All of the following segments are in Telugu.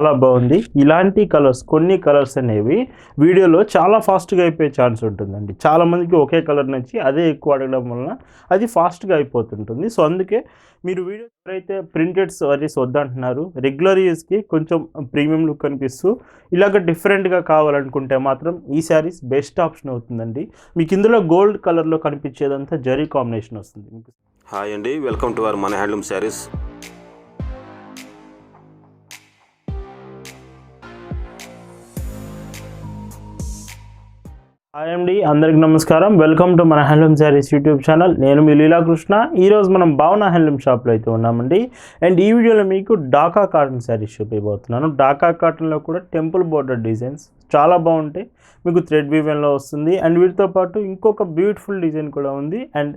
చాలా బాగుంది. ఇలాంటి కలర్స్ కొన్ని కలర్స్ అనేవి వీడియోలో చాలా ఫాస్ట్గా అయిపోయే ఛాన్స్ ఉంటుందండి. చాలామందికి ఒకే కలర్ నచ్చి అదే ఎక్కువ అడగడం వలన అది ఫాస్ట్గా అయిపోతుంటుంది. సో అందుకే మీరు వీడియో ఎవరైతే ప్రింటెడ్ సారీస్ వద్దంటున్నారు రెగ్యులర్ యూస్కి కొంచెం ప్రీమియం లుక్ కనిపిస్తూ ఇలాగ డిఫరెంట్గా కావాలనుకుంటే మాత్రం ఈ శారీస్ బెస్ట్ ఆప్షన్ అవుతుందండి. మీకు ఇందులో గోల్డ్ కలర్లో కనిపించేదంతా జరీ కాంబినేషన్ వస్తుంది. హాయ్ అండి. వెల్కమ్ టు అవర్ మన హ్యాండ్లూమ్ శారీస్ హాయ్ అండి అందరికి నమస్కారం. వెల్కమ్ టు మన హ్యాండ్లూమ్ శారీస్ యూట్యూబ్ ఛానల్ నేను మీ లీలాకృష్ణ ఈరోజు మనం భావన హ్యాండ్లూమ్ షాప్లో అయితే ఉన్నామండి. అండ్ ఈ వీడియోలో మీకు డాకా కాటన్ శారీస్ చూపించబోతున్నాను డాకా కాటన్లో కూడా టెంపుల్ బోర్డర్ డిజైన్స్ చాలా బాగుంటాయి. మీకు థ్రెడ్ వీవెన్లో వస్తుంది. అండ్ వీటితో పాటు ఇంకొక బ్యూటిఫుల్ డిజైన్ కూడా ఉంది. అండ్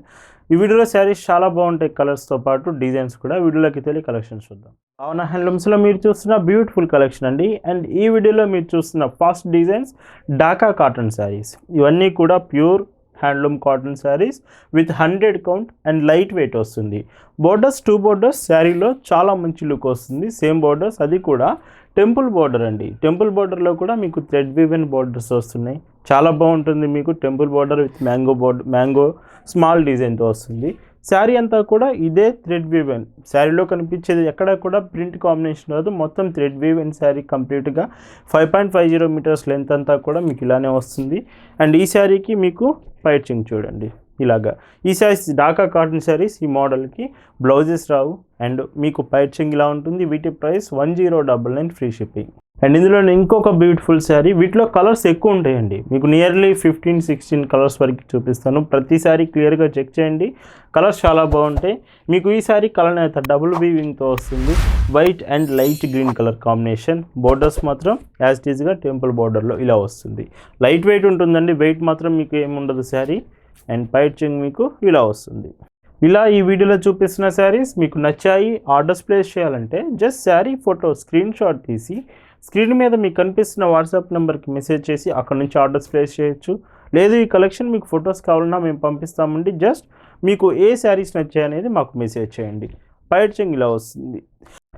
ఈ వీడియోలో శారీస్ చాలా బాగుంటాయి కలర్స్తో పాటు డిజైన్స్ కూడా. వీడియోలోకి తెలియ కలెక్షన్స్ చూద్దాం. అవునా హ్యాండ్లూమ్స్లో మీరు చూస్తున్న బ్యూటిఫుల్ కలెక్షన్ అండి. అండ్ ఈ వీడియోలో మీరు చూస్తున్న first designs Dhaka cotton saris ఇవన్నీ కూడా pure handloom cotton saris with hundred count and light weight వస్తుంది. బోర్డర్స్ టూ బోర్డర్స్ శారీలో చాలా మంచి లుక్ వస్తుంది. సేమ్ బోర్డర్స్ అది కూడా టెంపుల్ బార్డర్ అండి. టెంపుల్ బార్డర్లో కూడా మీకు థ్రెడ్ వివెన్ బార్డర్స్ వస్తున్నాయి. చాలా బాగుంటుంది మీకు temple border with mango border mango small డిజైన్తో వస్తుంది. శారీ అంతా కూడా ఇదే థ్రెడ్ వీవెన్. శారీలో కనిపించేది ఎక్కడ కూడా ప్రింట్ కాంబినేషన్ రాదు. మొత్తం థ్రెడ్ వీవెన్ శారీ కంప్లీట్గా five point five zero metres length అంతా కూడా మీకు ఇలానే వస్తుంది. అండ్ ఈ శారీకి మీకు పైచింగ్ చూడండి. ఇలాగా. ఈ శారీస్ డాకా కాటన్ శారీస్ ఈ మోడల్కి బ్లౌజెస్ రావు. అండ్ మీకు పైచింగ్ ఇలా ఉంటుంది. వీటి price one zero double nine free shipping. And ఇందులో ఇంకొక బ్యూటిఫుల్ శారీ వీటిలో కలర్స్ ఎక్కువ ఉంటాయండి. మీకు నియర్లీ ఫిఫ్టీన్ సిక్స్టీన్ కలర్స్ వరకు చూపిస్తాను. ప్రతిసారి క్లియర్గా చెక్ చేయండి. కలర్స్ చాలా బాగుంటాయి. మీకు ఈ సారీ కలర్ అయితే డబుల్ వీవింగ్తో వస్తుంది. White and light green colour combination borders మాత్రం యాజ్ టీజ్గా టెంపుల్ బోర్డర్లో ఇలా వస్తుంది. లైట్ వెయిట్ ఉంటుందండి. వెయిట్ మాత్రం మీకు ఏముండదు శారీ అండ్ పైచింగ్ మీకు ఇలా వస్తుంది. ఇలా ఈ వీడియోలో చూపిస్తున్న శారీస్ మీకు నచ్చాయి ఆర్డర్స్ ప్లేస్ చేయాలంటే just sari photo screen shot తీసి స్క్రీన్ మీద మీకు కనిపిస్తున్న వాట్సాప్ నెంబర్కి మెసేజ్ చేసి అక్కడ నుంచి ఆర్డర్స్ ప్లేస్ చేయొచ్చు. లేదు ఈ కలెక్షన్ మీకు ఫొటోస్ కావాలన్నా మేము పంపిస్తామండి. జస్ట్ మీకు ఏ శారీస్ నచ్చాయి అనేది మాకు మెసేజ్ చేయండి. పైచింగ్ ఇలా వస్తుంది.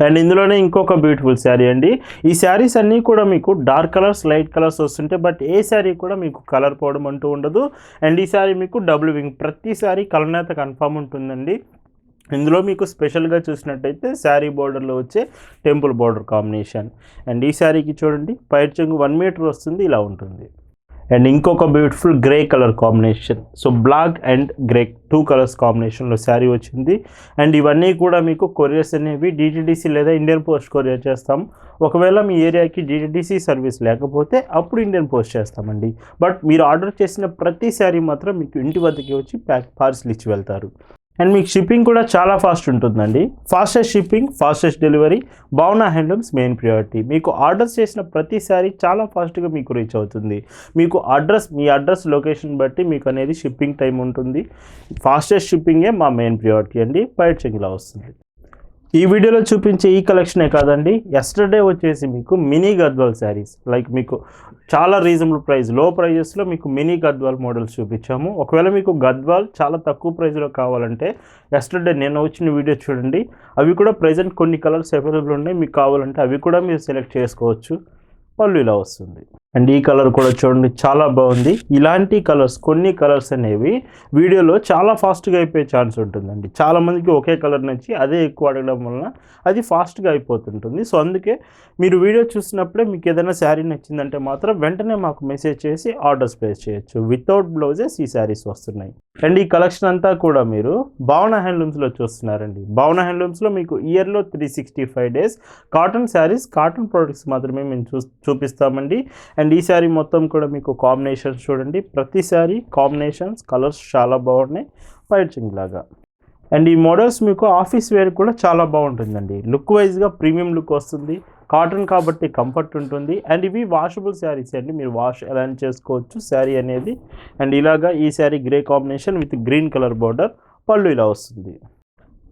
అండ్ ఇందులోనే ఇంకొక బ్యూటిఫుల్ శారీ అండి. ఈ శారీస్ అన్నీ కూడా మీకు డార్క్ కలర్స్ లైట్ కలర్స్ వస్తుంటాయి బట్ ఏ శారీ కూడా మీకు కలర్ పోవడం అంటూ ఉండదు. అండ్ ఈ శారీ మీకు డబుల్ వింగ్ ప్రతి శారీ కలర్ కన్ఫామ్ ఉంటుందండి. ఇందులో మీకు స్పెషల్గా చూసినట్టయితే శారీ బార్డర్లో వచ్చే టెంపుల్ బార్డర్ కాంబినేషన్ అండ్ ఈ శారీకి చూడండి పైర్చంగు చెంగు వన్ మీటర్ వస్తుంది ఇలా ఉంటుంది. అండ్ ఇంకొక beautiful grey colour combination so black and grey two colours కాంబినేషన్లో శారీ వచ్చింది. అండ్ ఇవన్నీ కూడా మీకు కొరియర్స్ అనేవి డిటిడిసి లేదా ఇండియన్ పోస్ట్ కొరియర్ చేస్తాం. ఒకవేళ మీ ఏరియాకి డిటిడిసి సర్వీస్ లేకపోతే అప్పుడు ఇండియన్ పోస్ట్ చేస్తామండి. బట్ మీరు ఆర్డర్ చేసిన ప్రతి శారీ మాత్రం మీకు ఇంటి వద్దకి వచ్చి ప్యాక్ పార్సిల్ ఇచ్చి వెళ్తారు. అండ్ మీకు షిప్పింగ్ కూడా చాలా ఫాస్ట్ ఉంటుందండి. Fastest shipping fastest delivery Bhavana handlooms main priority మీకు ఆర్డర్స్ చేసిన ప్రతిసారి చాలా ఫాస్ట్గా మీకు రీచ్ అవుతుంది. మీకు అడ్రస్ మీ అడ్రస్ లొకేషన్ బట్టి మీకు అనేది షిప్పింగ్ టైం ఉంటుంది. ఫాస్టెస్ట్ షిప్పింగే మా మెయిన్ ప్రియారిటీ అండి. బయట చెంగిలా వస్తుంది. ఈ వీడియోలో చూపించే ఈ కలెక్షనే కాదండి. ఎస్టర్డే వచ్చేసి మీకు మినీ గద్వాల్ శారీస్ లైక్ మీకు చాలా రీజనబుల్ ప్రైస్లో ప్రైజెస్లో మీకు మినీ గద్వాల్ మోడల్స్ చూపించాము. ఒకవేళ మీకు గద్వాల్ చాలా తక్కువ ప్రైస్లో కావాలంటే ఎస్టర్డే నేను వచ్చిన వీడియో చూడండి. అవి కూడా ప్రజెంట్ కొన్ని కలర్స్ అవైలబుల్ ఉన్నాయి. మీకు కావాలంటే అవి కూడా మీరు సెలెక్ట్ చేసుకోవచ్చు. పళ్ళు ఇలా వస్తుంది. అండ్ ఈ కలర్ కూడా చూడండి చాలా బాగుంది. ఇలాంటి కలర్స్ కొన్ని కలర్స్ అనేవి వీడియోలో చాలా ఫాస్ట్గా అయిపోయే ఛాన్స్ ఉంటుందండి. చాలామందికి ఒకే కలర్ నచ్చి అదే ఎక్కువ అడగడం వలన అది ఫాస్ట్గా అయిపోతుంటుంది. సో అందుకే మీరు వీడియో చూసినప్పుడే మీకు ఏదైనా శారీ నచ్చిందంటే మాత్రం వెంటనే మాకు మెసేజ్ చేసి ఆర్డర్స్ ప్లేస్ చేయొచ్చు. వితౌట్ బ్లౌజెస్ ఈ శారీస్ వస్తున్నాయి. అండ్ ఈ కలెక్షన్ అంతా కూడా మీరు భావన హ్యాండ్లూమ్స్లో చూస్తున్నారండి. భావన హ్యాండ్లూమ్స్లో మీకు ఇయర్లో three sixty five days cotton saris cotton products మాత్రమే మేము చూ చూపిస్తామండి. అండ్ ఈ శారీ మొత్తం కూడా మీకు కాంబినేషన్స్ చూడండి. ప్రతిసారి కాంబినేషన్స్ కలర్స్ చాలా బాగున్నాయి. పైచింగ్ లాగా. అండ్ ఈ మోడల్స్ మీకు ఆఫీస్ వేర్ కూడా చాలా బాగుంటుందండి. లుక్ వైజ్గా ప్రీమియం లుక్ వస్తుంది. కాటన్ కాబట్టి కంఫర్ట్ ఉంటుంది. అండ్ ఇవి వాషబుల్ శారీస్ అండి. మీరు వాష్ ఎలా చేసుకోవచ్చు శారీ అనేది. అండ్ ఇలాగా ఈ sari grey combination with green colour border పళ్ళు ఇలా వస్తుంది.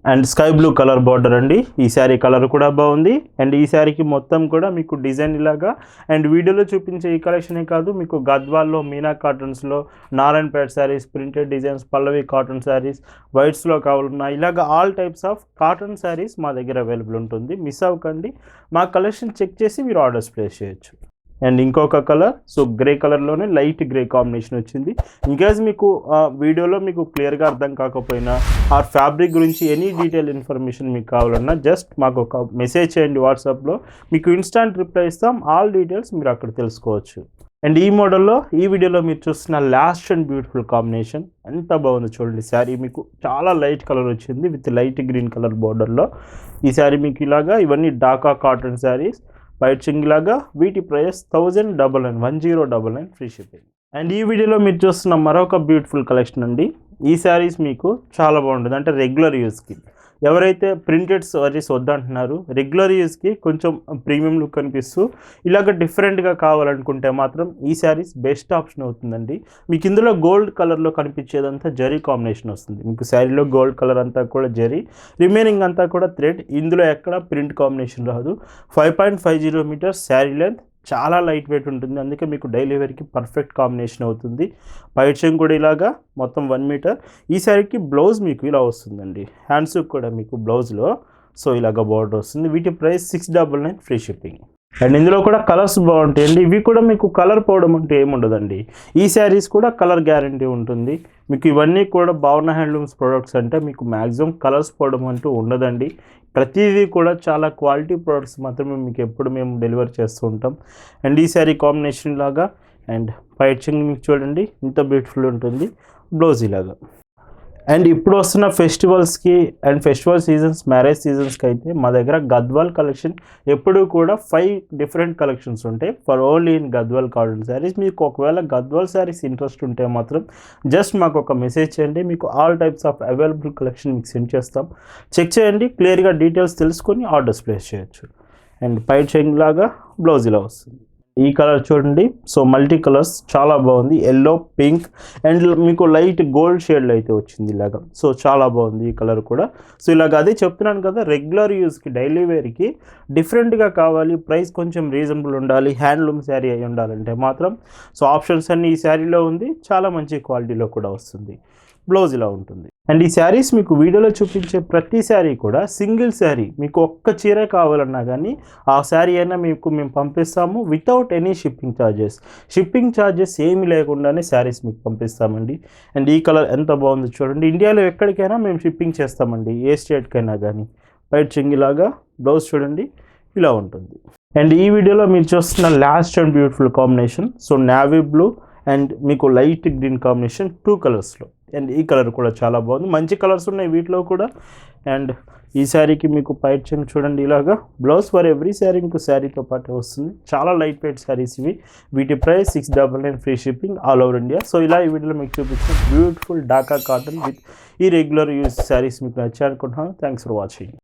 And sky blue colour border అండి. ఈ శారీ కలర్ కూడా బాగుంది. అండ్ ఈ శారీకి మొత్తం కూడా మీకు డిజైన్ ఇలాగా. అండ్ వీడియోలో చూపించే ఈ కలెక్షనే కాదు మీకు గద్వాల్లో Meena కాటన్స్లో Narayanpet saris printed designs Pallavi cotton saris వైట్స్లో కావాలన్నా ఇలాగ all types of cotton saris మా దగ్గర అవైలబుల్ ఉంటుంది. మిస్ అవ్వకండి. మా కలెక్షన్ చెక్ చేసి మీరు ఆర్డర్స్ ప్లేస్ చేయొచ్చు. అండ్ ఇంకొక కలర్ సో గ్రే కలర్లోనే లైట్ గ్రే కాంబినేషన్ వచ్చింది. ఇన్కేస్ మీకు ఆ, వీడియోలో మీకు క్లియర్గా అర్థం కాకపోయినా ఆ ఫ్యాబ్రిక్ గురించి ఎనీ డీటెయిల్ ఇన్ఫర్మేషన్ మీకు కావాలన్నా జస్ట్ మాకు ఒక మెసేజ్ చేయండి వాట్సాప్లో. మీకు ఇన్స్టాంట్ రిప్లై ఇస్తాం. ఆల్ డీటెయిల్స్ మీరు అక్కడ తెలుసుకోవచ్చు. అండ్ ఈ మోడల్లో ఈ వీడియోలో మీరు చూస్తున్న లాస్ట్ అండ్ బ్యూటిఫుల్ కాంబినేషన్ ఎంత బాగుందో చూడండి. శారీ మీకు చాలా లైట్ కలర్ వచ్చింది విత్ లైట్ గ్రీన్ కలర్ బోర్డర్లో. ఈ శారీ మీకు ఇలాగా ఇవన్నీ డాకా కాటన్ శారీస్ వైట్ లాగా వీటి price thousand double nine one zero double nine free shipping. And ఈ వీడియోలో మీరు చూస్తున్న మరొక బ్యూటిఫుల్ కలెక్షన్ అండి. ఈ శారీస్ మీకు చాలా బాగుంటుంది. అంటే రెగ్యులర్ యూస్కి ఎవరైతే ప్రింటెడ్ సారీస్ వద్దంటున్నారు రెగ్యులర్ యూస్కి కొంచెం ప్రీమియం లుక్ కనిపిస్తూ ఇలాగ డిఫరెంట్గా కావాలనుకుంటే మాత్రం ఈ శారీస్ బెస్ట్ ఆప్షన్ అవుతుందండి. మీకు ఇందులో గోల్డ్ కలర్లో కనిపించేదంతా జరీ కాంబినేషన్ వస్తుంది. మీకు శారీలో గోల్డ్ కలర్ అంతా కూడా జరీ రిమైనింగ్ అంతా కూడా థ్రెడ్ ఇందులో ఎక్కడ ప్రింట్ కాంబినేషన్ రాదు. Five point five zero metres sari length చాలా లైట్ వెయిట్ ఉంటుంది. అందుకే మీకు డైలీ వేర్కి పర్ఫెక్ట్ కాంబినేషన్ అవుతుంది పైట్యం కూడా ఇలాగా మొత్తం వన్ మీటర్ ఈ శారీకి బ్లౌజ్ మీకు ఇలా వస్తుందండి. హ్యాండ్స్ కూడా మీకు బ్లౌజ్లో సో ఇలాగ బార్డర్ వస్తుంది. వీటి price six double nine free shipping and ఇందులో కూడా కలర్స్ బాగుంటాయండి ఇవి కూడా మీకు కలర్ పోవడం అంటే ఏముండదండి. ఈ శారీస్ కూడా కలర్ గ్యారంటీ ఉంటుంది. మీకు ఇవన్నీ కూడా భావన హ్యాండ్లూమ్స్ ప్రొడక్ట్స్ అంటే మీకు మ్యాక్సిమం కలర్స్ పోవడం అంటూ ఉండదండి. ప్రతిదీ కూడా చాలా క్వాలిటీ ప్రొడక్ట్స్ మాత్రమే మీకు ఎప్పుడు మేము డెలివర్ చేస్తూ ఉంటాం. అండ్ ఈ శారీ కాంబినేషన్ లాగా అండ్ పైచింగ్ మీకు చూడండి. ఇంత బ్యూటిఫుల్ ఉంటుంది. బ్లౌజ్ ఇలాగా అండ్ ఇప్పుడు వస్తున్న ఫెస్టివల్స్కి అండ్ ఫెస్టివల్ సీజన్స్ మ్యారేజ్ సీజన్స్కి అయితే మా దగ్గర గద్వాల్ కలెక్షన్ ఎప్పుడూ కూడా ఫైవ్ డిఫరెంట్ కలెక్షన్స్ ఉంటాయి. For only in Gadwal cotton saris. మీకు ఒకవేళ గద్వాల్ శారీస్ ఇంట్రెస్ట్ ఉంటే మాత్రం జస్ట్ మాకు ఒక మెసేజ్ చేయండి. మీకు all types of available collection మీకు సెండ్ చేస్తాం. చెక్ చేయండి. క్లియర్గా డీటెయిల్స్ తెలుసుకొని ఆర్డర్స్ ప్లేస్ చేయొచ్చు. అండ్ పైట్ చెంగ్ లాగా బ్లౌజ్ ఇలా వస్తుంది. ఈ కలర్ చూడండి. So multi colours. చాలా బాగుంది. ఎల్లో పింక్ అండ్ మీకు లైట్ గోల్డ్ షేడ్లో అయితే వచ్చింది ఇలాగా. సో చాలా బాగుంది ఈ కలర్ కూడా. సో ఇలాగ అదే చెప్తున్నాను కదా రెగ్యులర్ యూస్కి డైలీ వేర్కి డిఫరెంట్గా కావాలి. ప్రైస్ కొంచెం రీజనబుల్ ఉండాలి. హ్యాండ్లూమ్ శారీ అయి ఉండాలంటే మాత్రం. సో ఆప్షన్స్ అన్నీ ఈ శారీలో ఉంది. చాలా మంచి క్వాలిటీలో కూడా వస్తుంది. బ్లౌజ్ ఇలా ఉంటుంది. అండ్ ఈ శారీస్ మీకు వీడియోలో చూపించే ప్రతి శారీ కూడా సింగిల్ శారీ. మీకు ఒక్క చీర కావాలన్నా కానీ ఆ శారీ అయినా మీకు మేము పంపిస్తాము without any shipping charges shipping charges ఏమి లేకుండానే శారీస్ మీకు పంపిస్తామండి. అండ్ ఈ కలర్ ఎంత బాగుందో చూడండి. ఇండియాలో ఎక్కడికైనా మేము షిప్పింగ్ చేస్తామండి. ఏ స్టేట్కైనా కానీ వైట్ చెంగిలాగా బ్లౌజ్ చూడండి. ఇలా ఉంటుంది. అండ్ ఈ వీడియోలో మీరు చూస్తున్న last and beautiful combination so navy blue and మీకు లైట్ గ్రీన్ కాంబినేషన్ టూ కలర్స్లో అండ్ ఈ కలర్ కూడా చాలా బాగుంది. మంచి కలర్స్ ఉన్నాయి వీటిలో కూడా. అండ్ ఈ శారీకి మీకు పైట్ చెంగ్ చూడండి ఇలాగా. బ్లౌజ్ ఫర్ ఎవ్రీ శారీ ఇంకో శారీతో పాటు వస్తుంది. చాలా లైట్ వెయిట్ శారీస్ ఇవి. వీటి price six double nine free shipping all over India so ఇలా ఈ వీడియోలో మీకు చూపించిన బ్యూటిఫుల్ డాకా కాటన్ విత్ ఈ రెగ్యులర్ యూస్ శారీస్ మీకు నచ్చాయనుకుంటున్నాను థ్యాంక్స్ ఫర్ వాచింగ్